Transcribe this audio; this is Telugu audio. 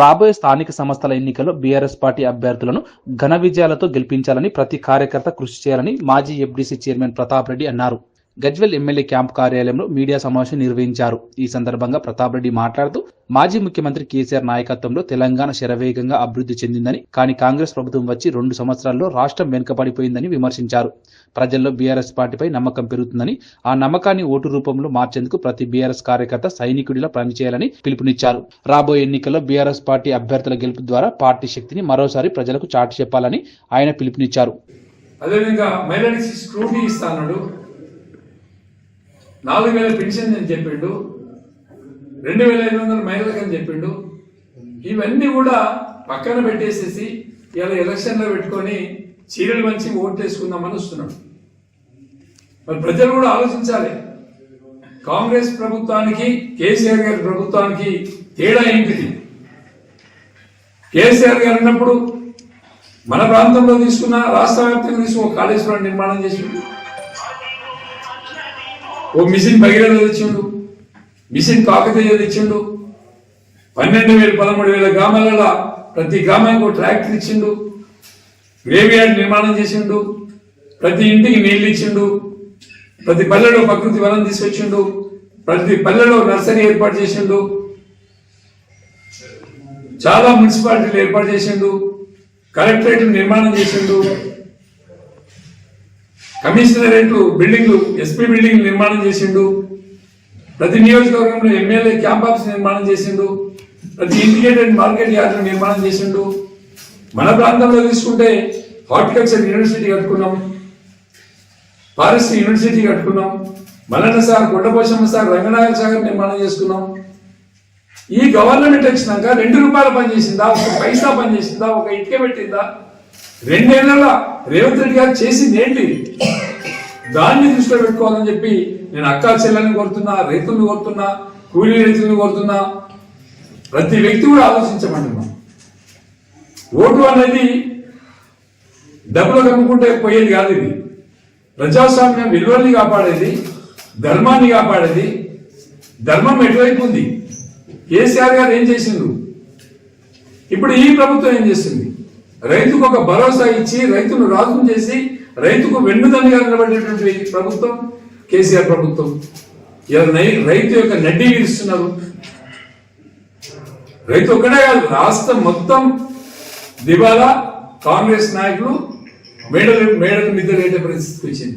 రాబోయే స్థానిక సంస్థల ఎన్నికల్లో బీఆర్ఎస్ పార్టీ అభ్యర్థులను ఘన విజయాలతో గెలిపించాలని ప్రతి కార్యకర్త కృషి చేయాలని మాజీ ఎఫ్డీసీ చైర్మన్ ప్రతాప్ రెడ్డి అన్నారు. గజ్వెల్ ఎమ్మెల్యే క్యాంప్ కార్యాలయంలో మీడియా సమావేశం నిర్వహించారు. ఈ సందర్భంగా ప్రతాప్ రెడ్డి మాట్లాడుతూ మాజీ ముఖ్యమంత్రి కేసీఆర్ నాయకత్వంలో తెలంగాణ శరవేగంగా అభివృద్ధి చెందిందని కానీ కాంగ్రెస్ ప్రభుత్వం వచ్చి రెండు సంవత్సరాల్లో రాష్ట్రం వెనుకబడిపోయిందని విమర్శించారు. ప్రజల్లో బీఆర్ఎస్ పార్టీపై నమ్మకం పెరుగుతుందని ఆ నమ్మకాన్ని ఓటు రూపంలో మార్చేందుకు ప్రతి బీఆర్ఎస్ కార్యకర్త సైనికుడిలా పనిచేయాలని పిలుపునిచ్చారు. రాబోయే ఎన్నికల్లో బీఆర్ఎస్ పార్టీ అభ్యర్థుల గెలుపు ద్వారా పార్టీ శక్తిని మరోసారి ప్రజలకు చాటి చెప్పాలని ఆయన పిలుపునిచ్చారు. అదేవిధంగా మహిళలకి స్క్రూటీ ఇస్తాడు నాలుగు వేల పెన్షన్ అని చెప్పిండు. రెండు వేల ఐదు వందల మహిళలకు అని చెప్పిండు. ఇవన్నీ కూడా పక్కన పెట్టేసేసి ఇలా ఎలక్షన్లో పెట్టుకొని చీరలు మంచి ఓట్లేసుకుందామని వస్తున్నాడు. మరి ప్రజలు కూడా ఆలోచించాలి. కాంగ్రెస్ ప్రభుత్వానికి కేసీఆర్ గారి ప్రభుత్వానికి తేడా ఏంటిది? కేసీఆర్ గారు ఉన్నప్పుడు మన ప్రాంతంలో తీసుకున్న రాష్ట్ర వ్యాప్తంగా తీసుకున్న ఒక కాళేశ్వరం నిర్మాణం చేసిండు. ఓ మిషన్ భగీరథ తెచ్చిండు. మిషన్ కాకతీయ ఇచ్చిండు. పన్నెండు వేలు పదమూడు వేల గ్రామాలలో ప్రతి గ్రామానికి ఒక ట్రాక్టర్ ఇచ్చిండు. గ్రేవ్యార్డ్ నిర్మాణం చేసిండు. ప్రతి ఇంటికి నీళ్ళు ఇచ్చిండు. ప్రతి పల్లెలో ప్రకృతి వనం తీసుకొచ్చిండు. ప్రతి పల్లెలో నర్సరీ ఏర్పాటు చేసిండు. చాలా మున్సిపాలిటీలు ఏర్పాటు చేసిండు. కలెక్టరేట్ నిర్మాణం చేసిండు. కమిషనరేట్ బిల్డింగ్లు ఎస్పీ బిల్డింగ్ నిర్మాణం చేసిండు. ప్రతి నియోజకవర్గంలో ఎమ్మెల్యే క్యాంప్ ఆఫీస్ నిర్మాణం చేసిండు ప్రతి ఇంటిగ్రేటెడ్ మార్కెట్ యార్డ్ నిర్మాణం చేసిండు. మన ప్రాంతంలో తీసుకుంటే హార్టికల్చర్ యూనివర్సిటీ కట్టుకున్నాం ఫారెస్ట్ యూనివర్సిటీ కట్టుకున్నాం మల్లన్న సార్ గుడ్డపోషమ్మ సార్ రంగనాయక సాగర్ నిర్మాణం చేసుకున్నాం. ఈ గవర్నమెంట్ వచ్చినాక రెండు రూపాయల పనిచేసిందా ఒక పైసా పనిచేసిందా ఒక ఇటుక పెట్టిందా? రెండేళ్ళ రేవంత్ రెడ్డి గారు చేసింది ఏంటి? దాన్ని దృష్టిలో పెట్టుకోవాలని చెప్పి నేను అక్కా చెల్లెల్ని కోరుతున్నా రైతులను కోరుతున్నా కూలీ రైతులను కోరుతున్నా ప్రతి వ్యక్తి కూడా ఆలోచించమంటున్నా ఓటు అనేది డబ్బులు కమ్ముకుంటే పోయేది కాదు ఇది. ప్రజాస్వామ్యం విలువల్ని కాపాడేది ధర్మాన్ని కాపాడేది ధర్మం ఎటువైపు ఉంది? కేసీఆర్ గారు ఏం చేసిండ్రు? ఇప్పుడు ఈ ప్రభుత్వం ఏం చేస్తుంది? రైతుకు ఒక భరోసా ఇచ్చి రైతును రాజును చేసి రైతుకు వెన్నుదన్నుగా నిలబడేటువంటి ప్రభుత్వం కేసీఆర్ ప్రభుత్వం. ఇలా రైతు యొక్క నడ్డి విరుస్తున్నారు. రైతు ఒక్కడే కాదు రాష్ట్రం మొత్తం దివాలా కాంగ్రెస్ నాయకులు మేడలు మేడలు మీద రేటే పరిస్థితికి వచ్చింది.